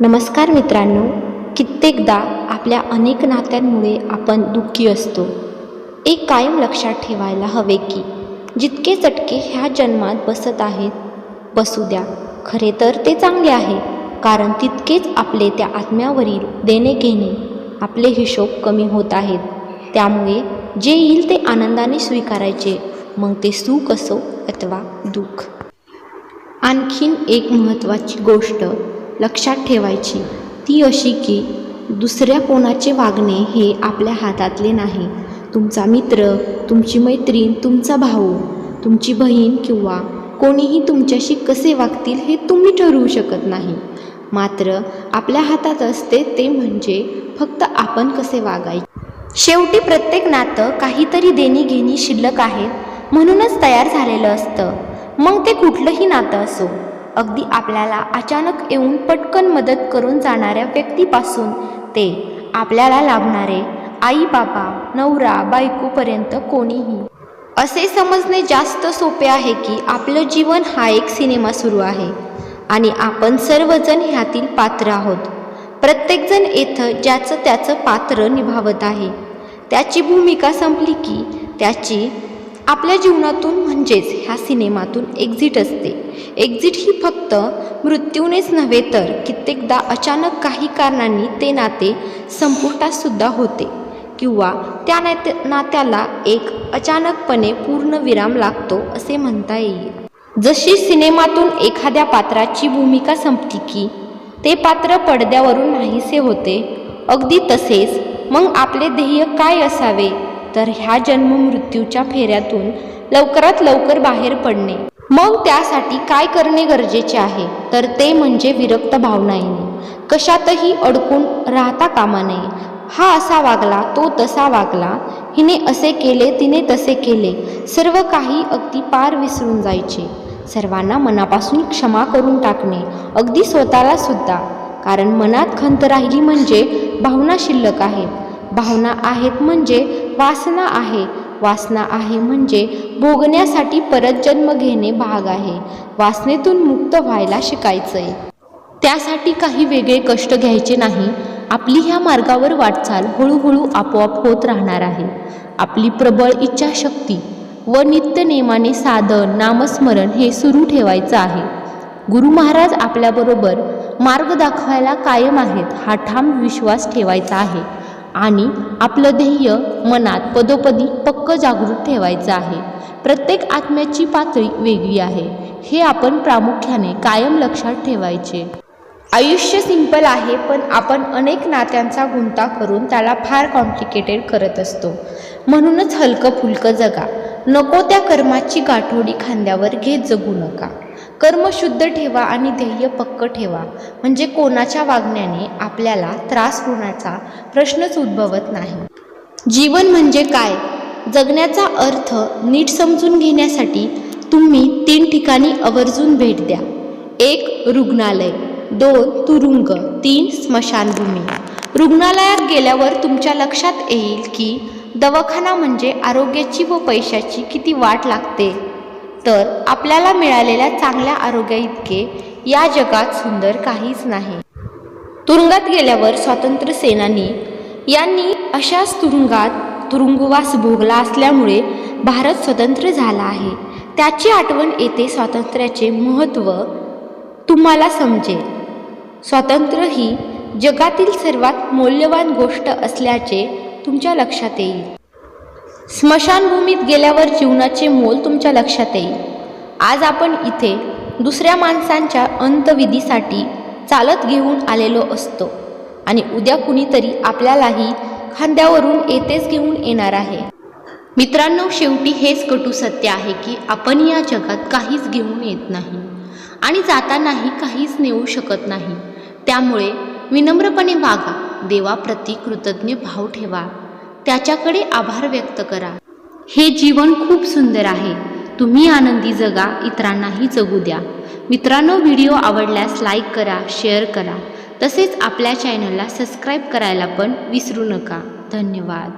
नमस्कार मित्रांनो कित्येकदा आपल्या अनेक नात्यांमुळे आपण दुःखी असतो. एक कायम लक्षात ठेवायला हवे की जितके चटके ह्या जन्मात बसत आहेत बसू द्या. खरे तर ते चांगले आहे कारण तितकेच आपले त्या आत्म्यावरील देणे घेणे आपले हिशोब कमी होत आहेत. त्यामुळे जे येईल ते आनंदाने स्वीकारायचे मग ते सुख असो अथवा दुःख. आणखीन एक महत्त्वाची गोष्ट लक्षात ठेवायची. ती अशी की दुसऱ्या कोणाचे वागणे हे आपल्या हातातले नाही. तुमचा मित्र तुमची मैत्रीण तुमचा भाऊ तुमची बहीण किंवा कोणीही तुमच्याशी कसे वागतील हे तुम्ही ठरवू शकत नाही. मात्र आपल्या हातात असते ते म्हणजे फक्त आपण कसे वागायचे. शेवटी प्रत्येक नातं काहीतरी देणी घेणी शिल्लक आहेत म्हणूनच तयार झालेलं असतं. मग ते कुठलंही नातं असो. अगदी आपल्याला अचानक येऊन पटकन मदत करून जाणाऱ्या व्यक्तीपासून ते आपल्याला लाभणारे आई बाबा नवरा बायकोपर्यंत कोणीही. असे समजणे जास्त सोपे आहे की आपलं जीवन हा एक सिनेमा सुरू आहे आणि आपण सर्वजण ह्यातील पात्र आहोत. प्रत्येकजण येथं ज्याचं त्याचं पात्र निभावत आहे. त्याची भूमिका संपली की त्याची आपल्या जीवनातून म्हणजेच ह्या सिनेमातून एक्झिट असते. एक्झिट ही फक्त मृत्यूनेच नव्हे तर कित्येकदा अचानक काही कारणांनी ते नाते संपुष्टातसुद्धा होते. किंवा त्या नात्या नात्याला एक अचानकपणे पूर्ण विराम लागतो असे म्हणता येईल. जशी सिनेमातून एखाद्या पात्राची भूमिका संपली की ते पात्र पडद्यावरून नाहीसे होते. अगदी तसेच मग आपले ध्येय काय असावे? तर ह्या जन्ममृत्यूच्या फेऱ्यातून लवकरात लवकर बाहेर पडणे. मग त्यासाठी काय करणे गरजेचे आहे? तर ते म्हणजे विरक्त भावना येणे कशातही अडकून राहता कामा नये. हा असा वागला तो तसा वागला. हिने असे केले तिने तसे केले. सर्व काही अगदी पार विसरून जायचे. सर्वांना मनापासून क्षमा करून टाकणे अगदी स्वतःला सुद्धा. कारण मनात खंत राहिली म्हणजे भावना शिल्लक आहेत. भावना आहेत म्हणजे वासना आहे. वासना आहे म्हणजे भोगण्यासाठी परत जन्म घेणे भाग आहे. वासनेतून मुक्त व्हायला शिकायचं आहे त्यासाठी काही वेगळे कष्ट घ्यायचे नाही. आपली ह्या मार्गावर वाटचाल हळूहळू आपोआप होत राहणार आहे. आपली प्रबळ इच्छाशक्ती व नित्यनेमाने साधन नामस्मरण हे सुरू ठेवायचं आहे. गुरु महाराज आपल्याबरोबर मार्ग दाखवायला कायम आहेत हा ठाम विश्वास ठेवायचा आहे. आणि आपलं ध्येय मनात पदोपदी पक्क जागृत ठेवायचं आहे. प्रत्येक आत्म्याची पातळी वेगळी आहे. हे आपण प्रामुख्याने कायम लक्षात ठेवायचे. आयुष्य सिंपल आहे पण आपण अनेक नात्यांचा गुंता करून त्याला फार कॉम्प्लिकेटेड करत असतो. म्हणूनच हलकं फुलकं जगा. नको त्या कर्माची गाठोडी खांद्यावर घेत जगू नका. कर्म शुद्ध ठेवा आणि ध्येय पक्क ठेवा. म्हणजे कोणाच्या वागण्याने आपल्याला त्रास होण्याचा प्रश्नच उद्भवत नाही. जीवन म्हणजे काय? जगण्याचा अर्थ नीट समजून घेण्यासाठी तुम्ही तीन ठिकाणी आवर्जून भेट द्या. एक रुग्णालय. दोन तुरुंग. तीन स्मशानभूमी. रुग्णालयात गेल्यावर तुमच्या लक्षात येईल की दवाखाना म्हणजे आरोग्याची व पैशाची किती वाट लागते? तर आपल्याला मिळालेल्या चांगल्या आरोग्याइतके या जगात सुंदर काहीच नाही. तुरुंगात गेल्यावर स्वातंत्र्य सेनानी यांनी अशाच तुरुंगात तुरुंगवास भोगला असल्यामुळे भारत स्वतंत्र झाला आहे. त्याची आठवण येते स्वातंत्र्याचे महत्त्व तुम्हाला समजेल. स्वातंत्र्य ही जगातील सर्वात मौल्यवान गोष्ट असल्याचे तुमच्या लक्षात येईल. स्मशानभूमीत गेल्यावर जीवनाचे मोल तुमच्या लक्षात येईल. आज आपण इथे दुसऱ्या माणसांच्या अंतविधीसाठी चालत घेऊन आलेलो असतो आणि उद्या कुणीतरी आपल्यालाही खांद्यावरून येतेच घेऊन येणार आहे. मित्रांनो शेवटी हेच कटू सत्य आहे की आपण या जगात काहीच घेऊन येत नाही आणि जातानाही काहीच नेऊ शकत नाही. त्यामुळे विनम्रपणे वागा देवाप्रती कृतज्ञ भाव ठेवा. त्याच्याकडे आभार व्यक्त करा. हे जीवन खूप सुंदर आहे. तुम्ही आनंदी जगा इतरांनाही जगू द्या. मित्रांनो व्हिडिओ आवडल्यास लाईक करा शेअर करा. तसेच आपल्या चॅनलला सबस्क्राईब करायला पण विसरू नका. धन्यवाद.